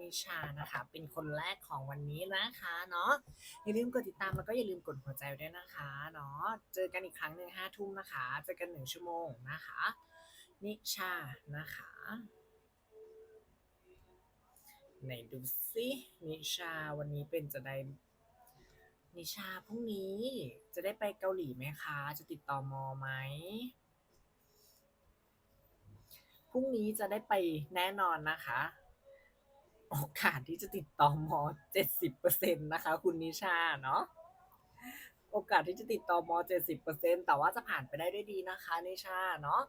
นิชานะคะ เป็นคนแรกของวันนี้นะคะเนาะอย่าลืมกดติดตามแล้วก็อย่าลืมกดหัวใจด้วยนะคะเนาะเจอกันอีกครั้งหนึ่งห้าทุ่มนะคะเจอกันหนึ่งชั่วโมงนะคะ นิชานะคะไหนดูสินิชาวันนี้เป็นจะได้นิชาพรุ่งนี้จะได้ไปเกาหลีไหมคะ จะติดต่อมอไหมพรุ่งนี้จะได้ไปแน่นอนนะคะ โอกาสที่จะติดต่อมอเจ็ดสิบเปอร์เซ็นต์นะคะ คุณนิชาเนาะโอกาสที่จะติดต่อมอเจ็ดสิบเปอร์เซ็นแต่ว่าจะผ่านไปได้ด้วยดีนะคะนิชาเนาะ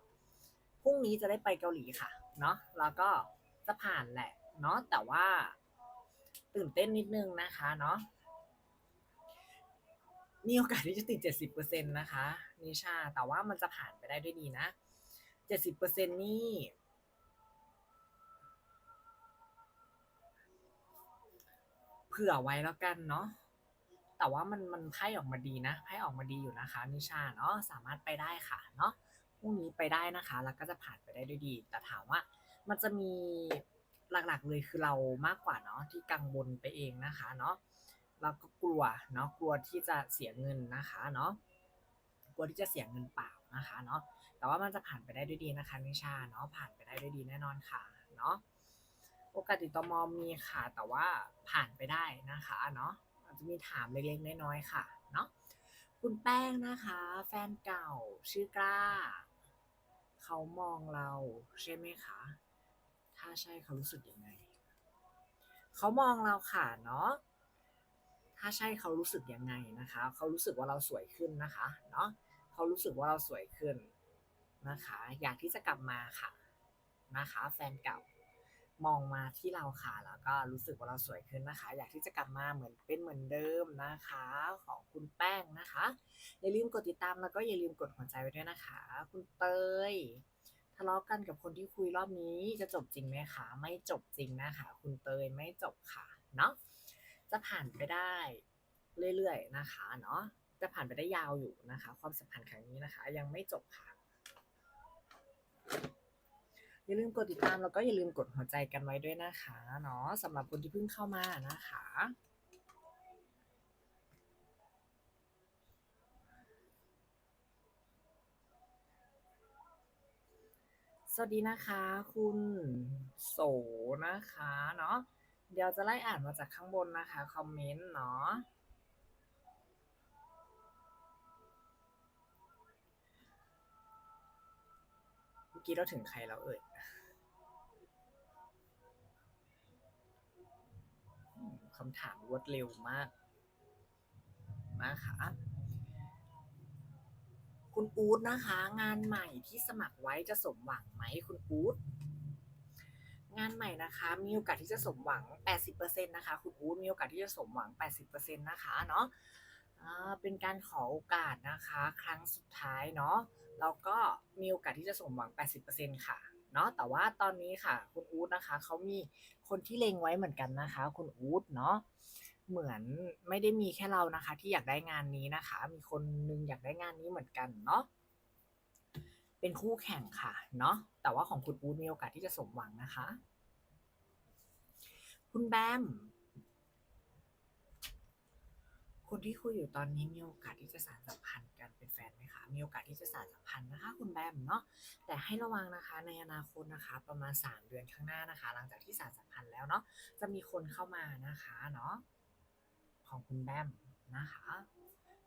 พรุ่งนี้จะได้ไปเกาหลีค่ะ เนาะแล้วก็จะผ่านแหละ เนาะแต่ว่าตื่นเต้นนิดนึงนะคะเนาะมีโอกาสที่จะติด 70%นะคะนิชา แต่ว่ามันจะผ่านไปได้ด้วยดีนะ 70%นี่ ผื่อไว้แล้วกันเนาะแต่ว่ามันมันไพ่ออกมาดีนะไพ่ออกมาดีอยู่นะคะนิชาเนาะสามารถไปได้ค่ะเนาะพรุ่งนี้ไปได้นะคะ แล้วก็จะผ่านไปได้ด้วยดี แต่ถามว่ามันจะมีหลักๆเลยคือเรามากกว่าเนาะที่กังวลไปเองนะคะเนาะเราก็กลัวเนาะกลัวที่จะเสียเงินนะคะเนาะกลัวที่จะเสียเงินเปล่านะคะเนาะแต่ว่ามันจะผ่านไปได้ด้วยดีนะคะนิชาเนาะผ่านไปได้ด้วยดีแน่นอนค่ะเนาะ โอกาสติดต่อมอมีค่ะ แต่ว่าผ่านไปได้นะคะเนาะอาจจะมีถามเล็กๆน้อยๆค่ะเนาะคุณแป้งนะคะ แฟนเก่าชื่อกล้า เขามองเราใช่ไหมคะ ถ้าใช่เขารู้สึกยังไง เขามองเราค่ะเนาะถ้าใช่เขารู้สึกยังไงนะคะ เขารู้สึกว่าเราสวยขึ้นนะคะเนาะเขารู้สึกว่าเราสวยขึ้นนะคะ อยากที่จะกลับมาค่ะนะคะ แฟนเก่า มองมาที่เราค่ะ แล้วก็รู้สึกว่าเราสวยขึ้นนะคะ อยากที่จะกลับมาเหมือนเป็นเหมือนเดิมนะคะ ของคุณแป้งนะคะ อย่าลืมกดติดตามแล้วก็อย่าลืมกดหัวใจไว้ด้วยนะคะ คุณเตยทะเลาะกันกับคนที่คุยรอบนี้จะจบจริงไหมคะไม่จบจริงนะคะ คุณเตยไม่จบค่ะเนาะจะผ่านไปได้เรื่อยๆนะคะเนาะจะผ่านไปได้ยาวอยู่นะคะ ความสัมพันธ์ครั้งนี้นะคะ ยังไม่จบค่ะ อย่าลืมกดติดตามแล้วก็อย่าลืมกดหัวใจกันไว้ด้วยนะคะเนาะสำหรับคนที่เพิ่งเข้ามานะคะสวัสดีนะคะ คุณโสนะคะเนาะเดี๋ยวจะไล่อ่านมาจากข้างบนนะคะ คอมเมนต์เนาะเมื่อกี้เราถึงใครแล้วเอ่ย คำถามรวดเร็วมากนะคะคุณอู๊ดนะคะ งานใหม่ที่สมัครไว้จะสมหวังไหมคุณอู๊ดงานใหม่นะคะ มีโอกาสที่จะสมหวัง 80%นะคะ คุณอู๊ดมีโอกาสที่จะสมหวัง 80%นะคะเนาะเป็นการขอโอกาสนะคะ ครั้งสุดท้ายเนาะแล้วก็มีโอกาสที่จะสมหวัง 80%ค่ะ เนาะแต่ว่าตอนนี้ค่ะ คุณอู๊ดนะคะเขามีคนที่เล็งไว้เหมือนกันนะคะ คุณอู๊ดเนาะเหมือนไม่ได้มีแค่เรานะคะ ที่อยากได้งานนี้นะคะ มีคนนึงอยากได้งานนี้เหมือนกันเนาะเป็นคู่แข่งค่ะเนาะแต่ว่าของคุณอู๊ดมีโอกาสที่จะสมหวังนะคะ คุณแบม คนที่คุยอยู่ตอนนี้มีโอกาสที่จะสานสัมพันธ์กันเป็นแฟนไหมคะ มีโอกาสที่จะสานสัมพันธ์นะคะคุณแบมเนาะ แต่ให้ระวังนะคะในอนาคตนะคะ ประมาณ 3 เดือนข้างหน้านะคะ หลังจากที่สานสัมพันธ์แล้วเนาะ จะมีคนเข้ามานะคะเนาะของคุณแบมนะคะ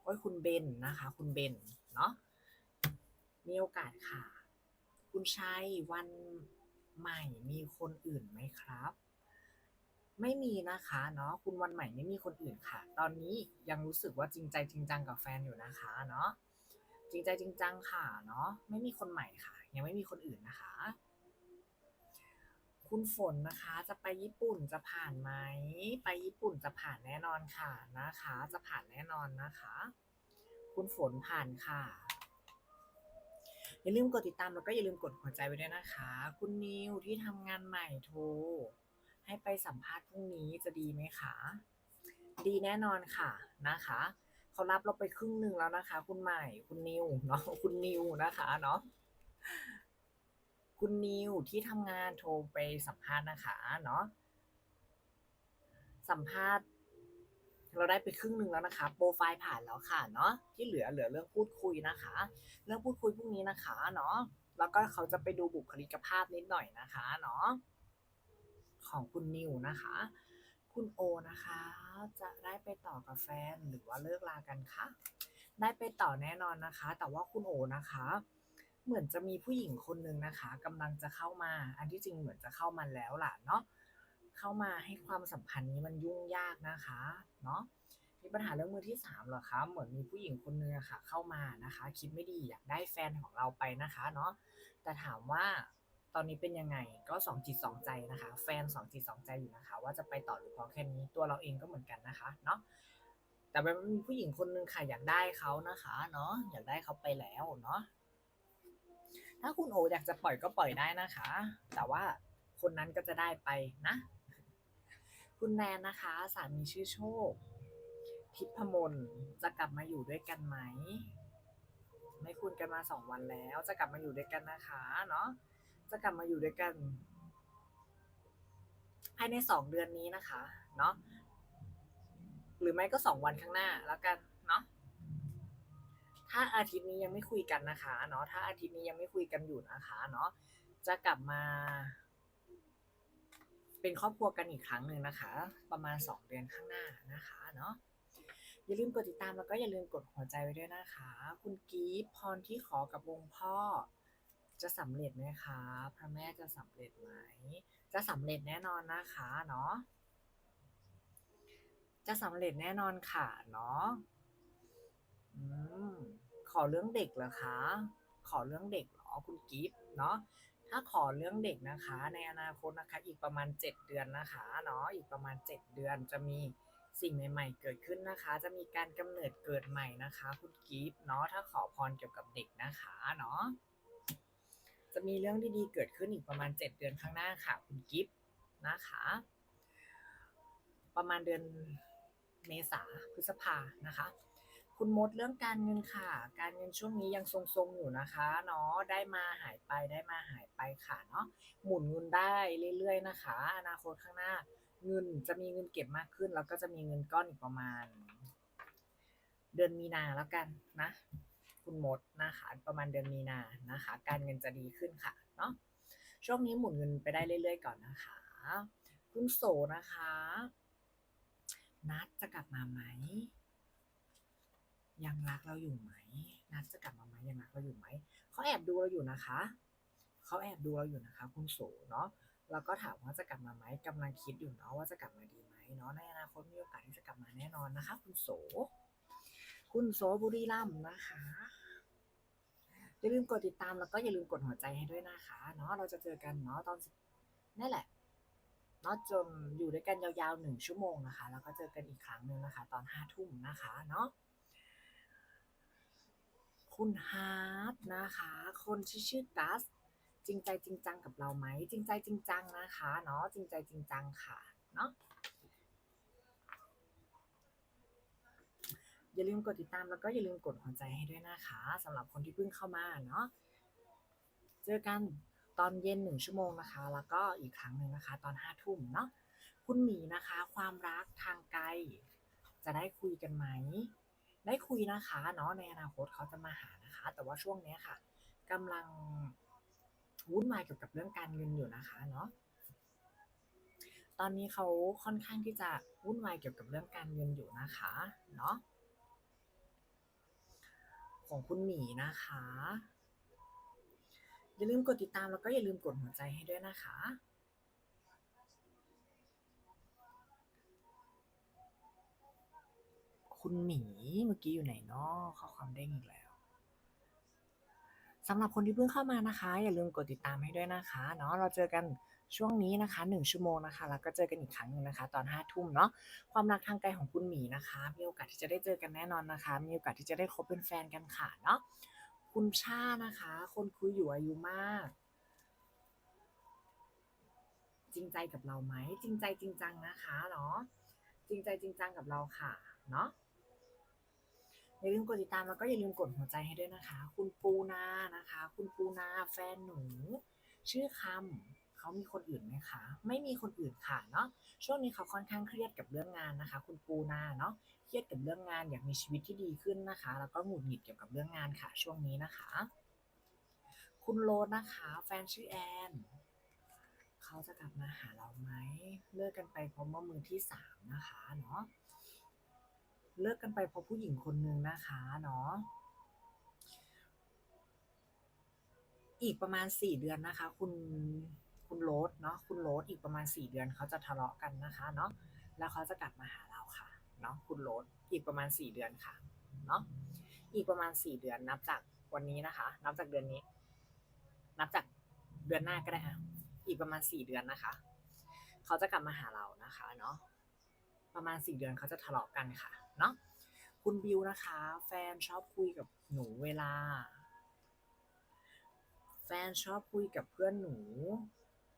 โอ้ยคุณเบนนะคะ คุณเบนเนาะ มีโอกาสค่ะ คุณชัยวันใหม่มีคนอื่นไหมครับ ไม่มีนะคะเนาะคุณวันใหม่ไม่มีคนอื่นค่ะ ตอนนี้ยังรู้สึกว่าจริงใจจริงจังกับแฟนอยู่นะคะเนาะจริงใจจริงจังค่ะเนาะไม่มีคนใหม่ค่ะ ยังไม่มีคนอื่นนะคะ คุณฝนนะคะจะไปญี่ปุ่นจะผ่านไหมไปญี่ปุ่นจะผ่านแน่นอนค่ะนะคะ จะผ่านแน่นอนนะคะ คุณฝนผ่านค่ะอย่าลืมกดติดตามแล้วก็อย่าลืมกดหัวใจไว้ด้วยนะคะ คุณนิวที่ทำงานใหม่โทร ให้ไปสัมภาษณ์พรุ่งนี้จะดีไหมคะ ดีแน่นอนค่ะนะคะเขารับเราไปครึ่งหนึ่งแล้วนะคะ คุณใหม่คุณนิวเนาะคุณนิวนะคะเนาะคุณนิวที่ทำงานโทรไปสัมภาษณ์นะคะเนาะสัมภาษณ์ เราได้ไปครึ่งหนึ่งแล้วนะคะ โปรไฟล์ผ่านแล้วค่ะเนาะที่เหลือเหลือเรื่องพูดคุยนะคะ เรื่องพูดคุยพรุ่งนี้นะคะเนาะแล้วก็เขาจะไปดูบุคลิกภาพนิดหน่อยนะคะเนาะ ของคุณนิวนะคะ คุณโอนะคะ จะได้ไปต่อกับแฟนหรือว่าเลิกลากันคะได้ไปต่อแน่นอนนะคะ แต่ว่าคุณโอนะคะ เหมือนจะมีผู้หญิงคนหนึ่งนะคะกำลังจะเข้ามา อันที่จริงเหมือนจะเข้ามาแล้วล่ะเนาะเข้ามาให้ความสัมพันธ์นี้มันยุ่งยากนะคะเนาะมีปัญหาเรื่องมือที่สามเหรอคะ เหมือนมีผู้หญิงคนนึงอะค่ะ เข้ามานะคะ คิดไม่ดีอยากได้แฟนของเราไปนะคะเนาะ แต่ถามว่า ตอนนี้เป็นยังไงก็สองจิตสองใจนะคะ แฟนสองจิตสองใจอยู่นะคะ ว่าจะไปต่อหรือพอแค่นี้ตัวเราเองก็เหมือนกันนะคะเนาะแต่มันมีผู้หญิงคนนึงค่ะอยากได้เขานะคะเนาะอยากได้เขาไปแล้วเนาะถ้าคุณโออยากจะปล่อยก็ปล่อยได้นะคะ แต่ว่าคนนั้นก็จะได้ไปนะ คุณแนนนะคะ สามีชื่อโชค ทิพมนจะกลับมาอยู่ด้วยกันไหม ไม่คุยกันมาสองวันแล้ว จะกลับมาอยู่ด้วยกันนะคะ เนาะ จะกลับมาอยู่ด้วยกันภายในสองเดือนนี้นะคะ เนาะหรือไม่ก็สองวันข้างหน้าแล้วกันเนาะถ้าอาทิตย์นี้ยังไม่คุยกันนะคะ เนาะถ้าอาทิตย์นี้ยังไม่คุยกันอยู่นะคะ เนาะจะกลับมา เป็นครอบครัวกันอีกครั้งหนึ่งนะคะ ประมาณสองเดือนข้างหน้านะคะ เนาะอย่าลืมกดติดตามแล้วก็อย่าลืมกดหัวใจไว้ด้วยนะคะ คุณกีฟพรที่ขอกับวงพ่อ จะสำเร็จไหมคะ พระแม่จะสำเร็จไหม จะสำเร็จแน่นอนนะคะเนาะ จะสำเร็จแน่นอนค่ะเนาะอืมขอเรื่องเด็กเหรอคะ ขอเรื่องเด็กเหรอคุณกิฟต์เนาะถ้าขอเรื่องเด็กนะคะ ในอนาคตนะคะ อีกประมาณ 7 เดือนนะคะเนาะอีกประมาณ 7 เดือนจะมีสิ่งใหม่ ๆ เกิดขึ้นนะคะ จะมีการกำเนิดเกิดใหม่นะคะ คุณกิฟต์เนาะถ้าขอพรเกี่ยวกับเด็กนะคะเนาะ จะมีเรื่องดีๆเกิดขึ้นอีกประมาณ 7 เดือนข้างหน้าค่ะ คุณกิฟต์นะคะ ประมาณเดือนเมษาพฤษภานะคะ คุณมดเรื่องการเงินค่ะ การเงินช่วงนี้ยังทรงๆอยู่นะคะเนาะได้มาหายไปได้มาหายไปค่ะเนาะหมุนเงินได้เรื่อยๆนะคะ อนาคตข้างหน้าเงินจะมีเงินเก็บมากขึ้น แล้วก็จะมีเงินก้อนอีกประมาณ เดือนมีนาแล้วกันนะ คุณมดนะคะ ประมาณเดือนมีนานะคะ การเงินจะดีขึ้นค่ะเนาะช่วงนี้หมุนเงินไปได้เรื่อยๆก่อนนะคะ คุณโสนะคะ นัดจะกลับมาไหมยังรักเราอยู่ไหม นัดจะกลับมาไหมยังรักเราอยู่ไหมเขาแอบดูเราอยู่นะคะเขาแอบดูเราอยู่นะคะ คุณโสเนาะแล้วก็ถามว่าจะกลับมาไหมกำลังคิดอยู่เนาะว่าจะกลับมาดีไหมเนาะในอนาคตมีโอกาสที่จะกลับมาแน่นอนนะคะ คุณโส คุณโสบุรีรัมนะคะอย่าลืมกดติดตามแล้วก็อย่าลืมกดหัวใจให้ด้วยนะคะเนาะเราจะเจอกันเนาะตอนนี่แหละเนาะจนอยู่ด้วยกันยาวๆหนึ่งชั่วโมงนะคะ แล้วก็เจอกันอีกครั้งหนึ่งนะคะ ตอนห้าทุ่มนะคะเนาะคุณฮาร์ดนะคะ คนที่อชื่อกัสจริงใจจริงจังกับเราไหม จริงใจจริงจังนะคะเนาะจริงใจจริงจังค่ะเนาะ อย่าลืมกดติดตามแล้วก็อย่าลืมกดหัวใจให้ด้วยนะคะสำหรับคนที่เพิ่งเข้ามาเนาะเจอกันตอนเย็นหนึ่งชั่วโมงนะคะ แล้วก็อีกครั้งหนึ่งนะคะ ตอนห้าทุ่มเนาะคุณหมีนะคะ ความรักทางไกล จะได้คุยกันไหม ได้คุยนะคะเนาะในอนาคตเขาจะมาหานะคะ แต่ว่าช่วงนี้ค่ะกำลังวุ่นวายเกี่ยวกับเรื่องการเงินอยู่นะคะเนาะตอนนี้เขาค่อนข้างที่จะวุ่นวายเกี่ยวกับเรื่องการเงินอยู่นะคะ เนาะ ของคุณหมีนะคะ อย่าลืมกดติดตามแล้วก็อย่าลืมกดหัวใจให้ด้วยนะคะ คุณหมีเมื่อกี้อยู่ไหนเนาะข้อความเด้งอีกแล้วสำหรับคนที่เพิ่งเข้ามานะคะ อย่าลืมกดติดตามให้ด้วยนะคะเนาะเราเจอกัน ช่วงนี้นะคะหนึ่งชั่วโมงนะคะ แล้วก็เจอกันอีกครั้งหนึ่งนะคะ ตอนห้าทุ่มเนาะความรักทางไกลของคุณหมีนะคะ มีโอกาสที่จะได้เจอกันแน่นอนนะคะ มีโอกาสที่จะได้คบเป็นแฟนกันค่ะเนาะคุณชานะคะ คนคุยอยู่อายุมาก จริงใจกับเราไหมจริงใจจริงจังนะคะเนาะจริงใจจริงจังกับเราค่ะเนาะอย่าลืมกดติดตามแล้วก็อย่าลืมกดหัวใจให้ด้วยนะคะ คุณปูนานะคะ คุณปูนาแฟนหนู ชื่อคำ เขามีคนอื่นไหมคะ ไม่มีคนอื่นค่ะเนาะช่วงนี้เขาค่อนข้างเครียดกับเรื่องงานนะคะ คุณปูนาเนาะเครียดกับเรื่องงานอยากมีชีวิตที่ดีขึ้นนะคะ แล้วก็หงุดหงิดเกี่ยวกับเรื่องงานค่ะ ช่วงนี้นะคะ คุณโรสนะคะ แฟนชื่อแอนเขาจะกลับมาหาเราไหมเลิกกันไปเพราะว่ามือที่สามนะคะเนาะเลิกกันไปเพราะผู้หญิงคนนึงนะคะเนาะอีกประมาณสี่เดือนนะคะ คุณ คุณโรสเนาะคุณโรสอีกประมาณสี่เดือนเขาจะทะเลาะกันนะคะเนาะแล้วเขาจะกลับมาหาเราค่ะเนาะคุณโรสอีกประมาณสี่เดือนค่ะเนาะอีกประมาณสี่เดือนนับจากวันนี้นะคะ นับจากเดือนนี้ นับจากเดือนหน้าก็ได้อะอีกประมาณสี่เดือนนะคะเขาจะกลับมาหาเรานะคะเนาะประมาณสี่เดือนเขาจะทะเลาะกันค่ะเนาะคุณบิวนะคะ แฟนชอบคุยกับหนูเวลาแฟนชอบคุยกับเพื่อนหนู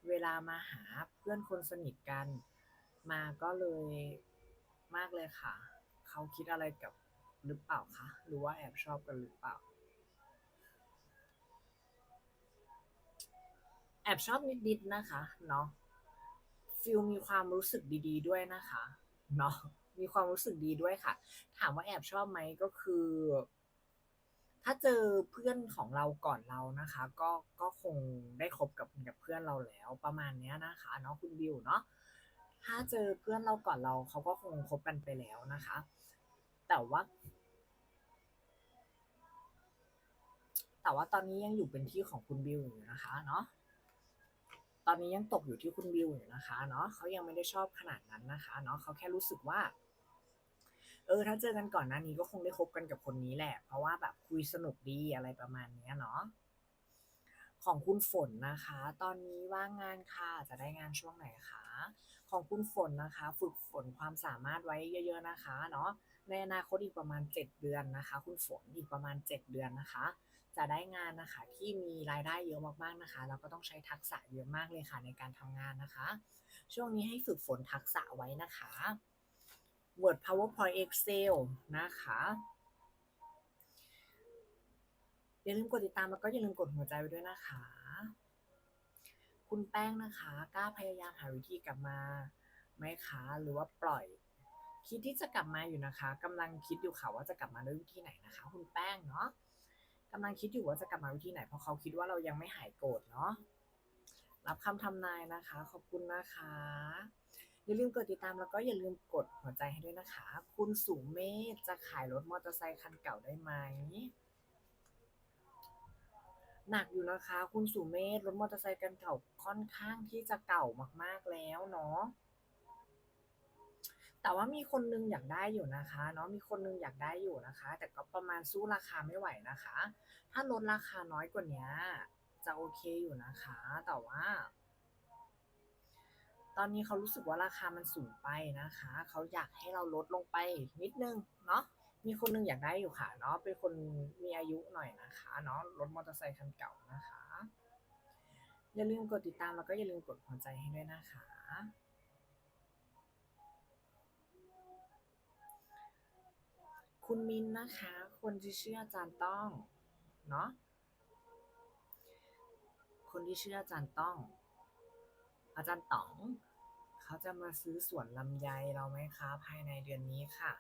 เวลามาหาเพื่อนคนสนิทกัน มาก็เลยมากเลยค่ะ เขาคิดอะไรกับหรือเปล่าคะ หรือว่าแอบชอบกันหรือเปล่า แอบชอบนิดๆนะคะเนาะฟิลมีความรู้สึกดีๆด้วยนะคะเนาะมีความรู้สึกดีด้วยค่ะ ถามว่าแอบชอบไหมก็คือ ถ้าเจอเพื่อนของเราก่อนเรานะคะ ก็ก็คงได้คบกับกับเพื่อนเราแล้วประมาณเนี้ยนะคะเนาะคุณบิวเนาะถ้าเจอเพื่อนเราก่อนเราเขาก็คงคบกันไปแล้วนะคะ แต่ว่า แต่ว่าตอนนี้ยังอยู่เป็นที่ของคุณบิวอยู่นะคะเนาะตอนนี้ยังตกอยู่ที่คุณบิวอยู่นะคะเนาะเขายังไม่ได้ชอบขนาดนั้นนะคะเนาะเขาแค่รู้สึกว่า เออ ถ้าเจอกันก่อนหน้านี้ก็คงได้คบกันกับคนนี้แหละ เพราะว่าแบบคุยสนุกดีอะไรประมาณเนี้ยเนาะของคุณฝนนะคะ ตอนนี้ว่างงานค่ะ จะได้งานช่วงไหนคะ ของคุณฝนนะคะ ฝึกฝนความสามารถไว้เยอะ ๆนะคะเนาะ ในอนาคตอีกประมาณ 7 เดือนนะคะ คุณฝนอีกประมาณ 7 เดือนนะคะ จะได้งานนะคะที่มีรายได้เยอะมากๆนะคะแล้วก็ต้องใช้ทักษะเยอะมากเลยค่ะในการทำงานนะคะ ช่วงนี้ให้ฝึกฝนทักษะไว้นะคะ Word PowerPoint Excel นะคะอย่าลืมกดติดตามแล้วก็อย่าลืมกดหัวใจไว้ด้วยนะคะ คุณแป้งนะคะกล้าพยายามหาวิธีกลับมาไหมคะหรือว่าปล่อย คิดที่จะกลับมาอยู่นะคะกำลังคิดอยู่ค่ะว่าจะกลับมาด้วยวิธีไหนนะคะ คุณแป้งเนาะกำลังคิดอยู่ว่าจะกลับมาวิธีไหนเพราะเขาคิดว่าเรายังไม่หายโกรธเนาะ รับคำทำนายนะคะ ขอบคุณนะคะ อย่าลืมกดติดตามแล้วก็อย่าลืมกดหัวใจให้ด้วยนะคะ คุณสุเมธจะขายรถมอเตอร์ไซค์คันเก่าได้ไหมหนักอยู่นะคะ คุณสุเมธรถมอเตอร์ไซค์กันเก่าค่อนข้างที่จะเก่ามากๆแล้วเนาะแต่ว่ามีคนนึงอยากได้อยู่นะคะเนาะมีคนนึงอยากได้อยู่นะคะ แต่ก็ประมาณสู้ราคาไม่ไหวนะคะ ถ้าลดราคาน้อยกว่านี้ จะโอเคอยู่นะคะ แต่ว่า ตอนนี้เขารู้สึกว่าราคามันสูงไปนะคะ เขาอยากให้เราลดลงไปนิดนึงเนาะมีคนหนึงอยากได้อยู่ค่ะเนาะเป็นคนมีอายุหน่อยนะคะเนาะรถมอเตอร์ไซค์คันเก่านะคะ อย่าลืมกดติดตามแล้วก็อย่าลืมกดหัวใจให้ด้วยนะคะ คุณมินนะคะ คนที่ชื่ออาจารย์ต้อง เนาะ คนที่ชื่ออาจารย์ต้อง อาจารย์ต๋อง เขาจะมาซื้อสวนลำไยเราไหมคะ ภายในเดือนนี้ค่ะ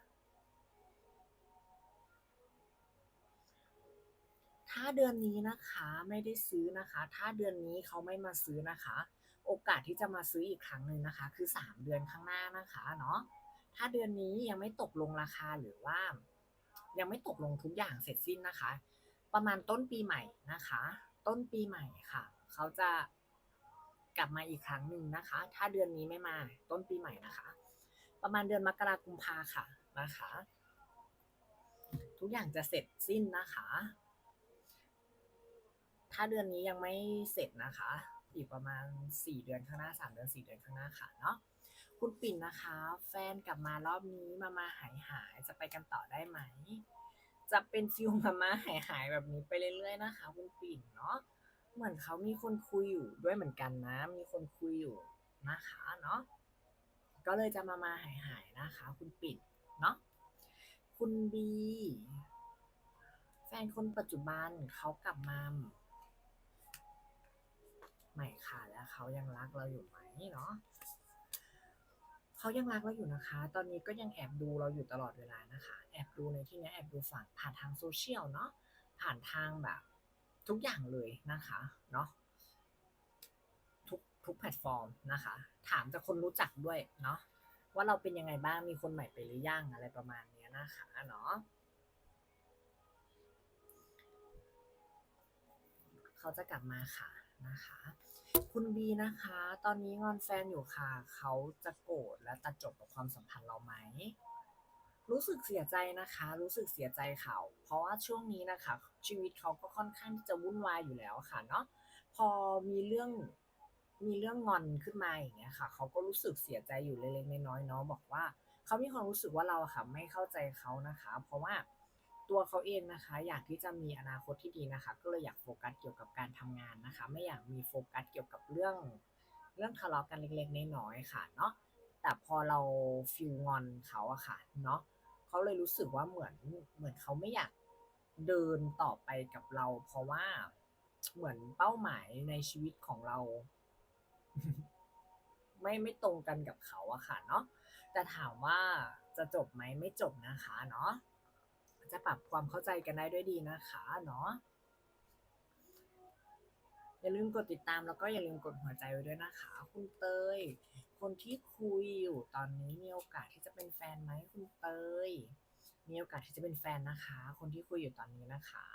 ถ้าเดือนนี้นะคะไม่ได้ซื้อนะคะ ถ้าเดือนนี้เขาไม่มาซื้อนะคะ โอกาสที่จะมาซื้ออีกครั้งหนึ่งนะคะ คือสามเดือนข้างหน้านะคะเนาะถ้าเดือนนี้ยังไม่ตกลงราคาหรือว่า ยังไม่ตกลงทุกอย่างเสร็จสิ้นนะคะ ประมาณต้นปีใหม่นะคะ ต้นปีใหม่ค่ะ เขาจะกลับมาอีกครั้งหนึ่งนะคะ ถ้าเดือนนี้ไม่มาต้นปีใหม่นะคะ ประมาณเดือนมกราคมพาค่ะนะคะ ทุกอย่างจะเสร็จสิ้นนะคะ ถ้าเดือนนี้ยังไม่เสร็จนะคะ อีกประมาณสี่เดือนข้างหน้าสามเดือนสี่เดือนข้างหน้าค่ะเนาะคุณปิ่นนะคะ แฟนกลับมารอบนี้มามาหายหายจะไปกันต่อได้ไหม จะเป็นฟิลมามาหายหายแบบนี้ไปเรื่อยๆนะคะ คุณปิ่นเนาะ เหมือนเขามีคนคุยอยู่ด้วยเหมือนกันนะ มีคนคุยอยู่นะคะเนาะก็เลยจะมามาหายหายนะคะ คุณปิ่นเนาะคุณบีแฟนคนปัจจุบันเขากลับมาไม่ค่ะแล้วเขายังรักเราอยู่ไหมเนาะเขายังรักเราอยู่นะคะ ตอนนี้ก็ยังแอบดูเราอยู่ตลอดเวลานะคะ แอบดูในที่นี้แอบดูฝั่งผ่านทางโซเชียลเนาะผ่านทางแบบ ทุกอย่างเลยนะคะเนาะทุกทุกแพลตฟอร์มนะคะ ถามจากคนรู้จักด้วยเนาะว่าเราเป็นยังไงบ้างมีคนใหม่ไปหรือยังอะไรประมาณนี้นะคะเนาะเขาจะกลับมาค่ะนะคะ คุณบีนะคะ ตอนนี้งอนแฟนอยู่ค่ะ เขาจะโกรธและตัดจบกับความสัมพันธ์เราไหม รู้สึกเสียใจนะคะ รู้สึกเสียใจเขาเพราะว่าช่วงนี้นะคะ ชีวิตเขาก็ค่อนข้างที่จะวุ่นวายอยู่แล้วค่ะเนาะพอมีเรื่องมีเรื่องงอนขึ้นมาอย่างเงี้ยค่ะ เขาก็รู้สึกเสียใจอยู่เล็กๆน้อยๆเนาะบอกว่าเขามีความรู้สึกว่าเราอะค่ะไม่เข้าใจเขานะคะ เพราะว่าตัวเขาเองนะคะ อยากที่จะมีอนาคตที่ดีนะคะ ก็เลยอยากโฟกัสเกี่ยวกับการทำงานนะคะ ไม่อยากมีโฟกัสเกี่ยวกับเรื่อง เรื่องทะเลาะกันเล็กๆน้อยๆค่ะเนาะแต่พอเราฟิลงอนเขาอะค่ะเนาะ เขาเลยรู้สึกว่าเหมือนเหมือนเขาไม่อยากเดินต่อไปกับเรา เพราะว่าเหมือนเป้าหมายในชีวิตของเรา ไม่ไม่ตรงกันกับเขาอะค่ะเนาะแต่ถามว่าจะจบไหมไม่จบนะคะเนาะจะปรับความเข้าใจกันได้ด้วยดีนะคะเนาะอย่าลืมกดติดตามแล้วก็อย่าลืมกดหัวใจไว้ด้วยนะคะ คุณเตย คนที่คุยอยู่ตอนนี้มีโอกาสที่จะเป็นแฟนไหมคุณเตย มีโอกาสที่จะเป็นแฟนนะคะ คนที่คุยอยู่ตอนนี้นะคะ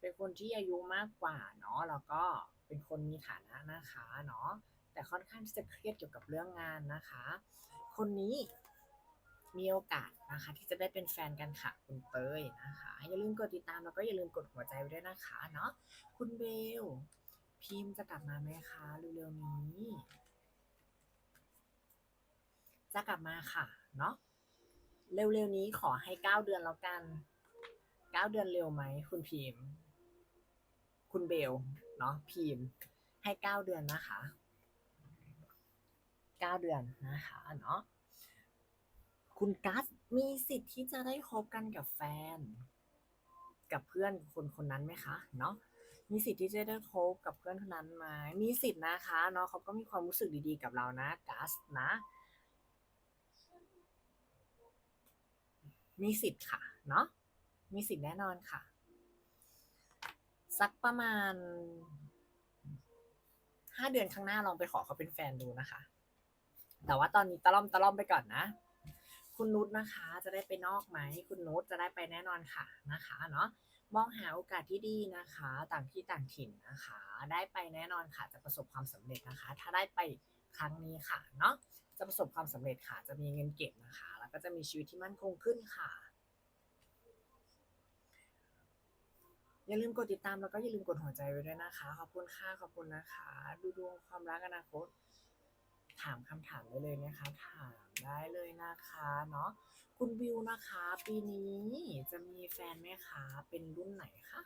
เป็นคนที่อายุมากกว่าเนาะแล้วก็เป็นคนมีฐานะนะคะเนาะแต่ค่อนข้างที่จะเครียดเกี่ยวกับเรื่องงานนะคะ คนนี้มีโอกาสนะคะที่จะได้เป็นแฟนกันค่ะคุณเตยนะคะ อย่าลืมกดติดตามแล้วก็อย่าลืมกดหัวใจไว้ด้วยนะคะเนาะคุณเบลพิมพ์จะกลับมาไหมคะเร็วๆนี้ จะกลับมาค่ะเนาะเร็วๆนี้ขอให้เก้าเดือนแล้วกันเก้าเดือนเร็วไหมคุณพิมพ์ คุณเบลเนาะพิมพ์ ให้เก้าเดือนนะคะเก้าเดือนนะคะเนาะคุณกัสมีสิทธิ์ที่จะได้คบกันกับแฟน กับเพื่อนคนคนนั้นไหมคะเนาะมีสิทธิ์ที่จะได้คบกับเพื่อนคนนั้นไหมมีสิทธิ์นะคะเนาะเขาก็มีความรู้สึกดีๆกับเรานะกัสนะ มีสิทธิ์ค่ะเนาะมีสิทธิ์แน่นอนค่ะ สักประมาณห้าเดือนข้างหน้าลองไปขอเขาเป็นแฟนดูนะคะ แต่ว่าตอนนี้ตะล่อมตะล่อมไปก่อนนะ คุณนุชนะคะ จะได้ไปนอกไหม คุณนุชจะได้ไปแน่นอนค่ะนะคะเนาะมองหาโอกาสที่ดีนะคะ ต่างที่ต่างถิ่นนะคะ ได้ไปแน่นอนค่ะ จะประสบความสำเร็จนะคะ ถ้าได้ไปครั้งนี้ค่ะเนาะจะประสบความสำเร็จค่ะ จะมีเงินเก็บนะคะ ก็จะมีชีวิตที่มั่นคงขึ้นค่ะ อย่าลืมกดติดตามแล้วก็อย่าลืมกดหัวใจไว้ด้วยนะคะ ขอบคุณค่ะขอบคุณนะคะ ดูดวงความรักอนาคต ถามคำถามได้เลยนะคะ ถามได้เลยนะคะเนาะคุณวิวนะคะ ปีนี้จะมีแฟนไหมคะ เป็นรุ่นไหนคะ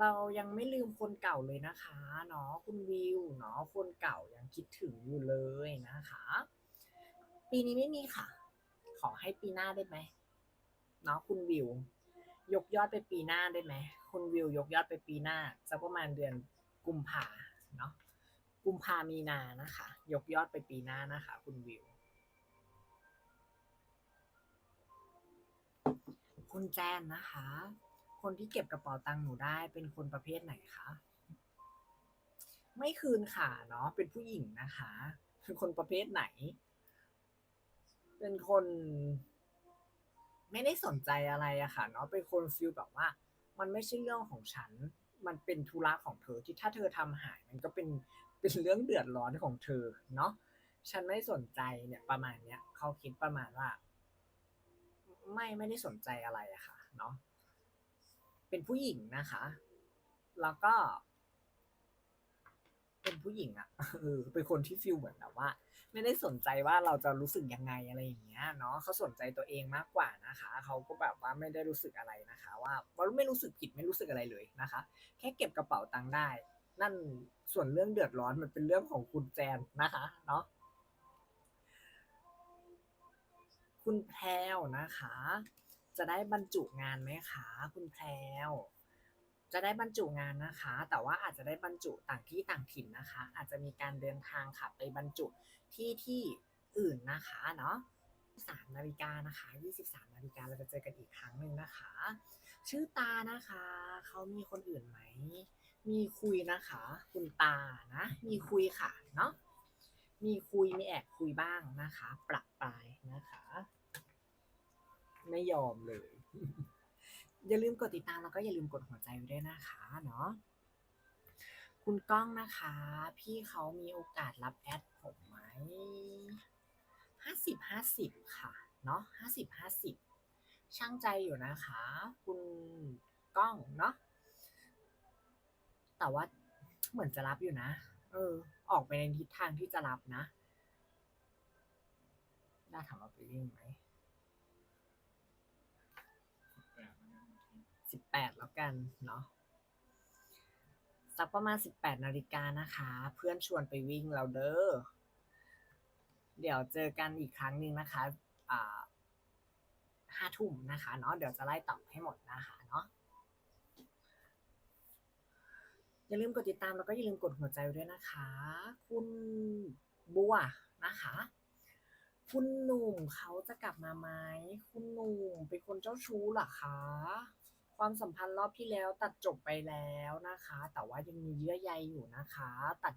เรายังไม่ลืมคนเก่าเลยนะคะเนาะคุณวิวเนาะคนเก่ายังคิดถึงอยู่เลยนะคะ ปีนี้ไม่มีค่ะ ขอให้ปีหน้าได้ไหมเนาะคุณวิว ยกยอดไปปีหน้าได้ไหมคุณวิวยกยอดไปปีหน้าสักประมาณเดือนกุมภาเนาะกุมภามีนานะคะ ยกยอดไปปีหน้านะคะ คุณวิว คุณแจนนะคะ คนที่เก็บกระเป๋าตังค์หนูได้เป็นคนประเภทไหนคะไม่คืนค่ะเนาะเป็นผู้หญิงนะคะเป็นคนประเภทไหน เป็นคน ไม่ได้สนใจอะไรอะค่ะเนาะเป็นคนฟีลแบบว่า มันไม่ใช่เรื่องของฉัน มันเป็นธุระของเธอที่ถ้าเธอทำหาย มันก็เป็นเป็นเรื่องเดือดร้อนของเธอ เนาะฉันไม่สนใจเนี่ยประมาณเนี้ยเขาคิดประมาณว่า ไม่ไม่ได้สนใจอะไรอะค่ะ เนาะเป็นผู้หญิงนะคะ แล้วก็ ผู้หญิงอะเออเป็นคนที่ฟีลเหมือนแบบว่า ไม่ได้สนใจว่าเราจะรู้สึกยังไงอะไรอย่างเงี้ยเนาะเขาสนใจตัวเองมากกว่านะคะเขาก็แบบว่าไม่ได้รู้สึกอะไรนะคะ ว่าว่าไม่รู้สึกผิดไม่รู้สึกอะไรเลยนะคะ แค่เก็บกระเป๋าตังค์ได้ นั่นส่วนเรื่องเดือดร้อนมันเป็นเรื่องของคุณแจนนะคะเนาะคุณแพรวนะคะ จะได้บรรจุงานไหมคะ คุณแพรว จะได้บรรจุงานนะคะ แต่ว่าอาจจะได้บรรจุต่างที่ต่างถิ่นนะคะ อาจจะมีการเดินทางค่ะไปบรรจุที่ที่อื่นนะคะเนาะ3นาฬิกานะคะ23นาฬิกาเราจะเจอกันอีกครั้งหนึ่งนะคะ ชื่อตานะคะ เขามีคนอื่นไหม มีคุยนะคะ คุณตานะ มีคุยค่ะเนาะ มีคุยมีแอบคุยบ้างนะคะ ปรับปลายนะคะ ไม่ยอมเลย อย่าลืมกดติดตามแล้วก็อย่าลืมกดหัวใจไว้ด้วยนะคะเนาะคุณก้องนะคะ พี่เขามีโอกาสรับแอดผมไหมห้าสิบห้าสิบค่ะเนาะห้าสิบห้าสิบช่างใจอยู่นะคะ คุณก้องเนาะแต่ว่าเหมือนจะรับอยู่นะ เออ ออกไปในทิศทางที่จะรับนะน่าถามว่าไปวิ่งไหม แปดแล้วกันเนาะสักประมาณสิบแปดนาฬิกานะคะ เพื่อนชวนไปวิ่งแล้วเด้อเดี๋ยวเจอกันอีกครั้งหนึ่งนะคะอ่าห้าทุ่มนะคะเนาะเดี๋ยวจะไล่ตอบให้หมดนะคะเนาะอย่าลืมกดติดตามแล้วก็อย่าลืมกดหัวใจไว้ด้วยนะคะ คุณบัวนะคะ คุณหนุ่มเขาจะกลับมาไหมคุณหนุ่มเป็นคนเจ้าชู้หรอคะ ความสัมพันธ์รอบที่แล้วตัดจบไปแล้วนะคะ แต่ว่ายังมีเยื่อใยอยู่นะคะ ตัด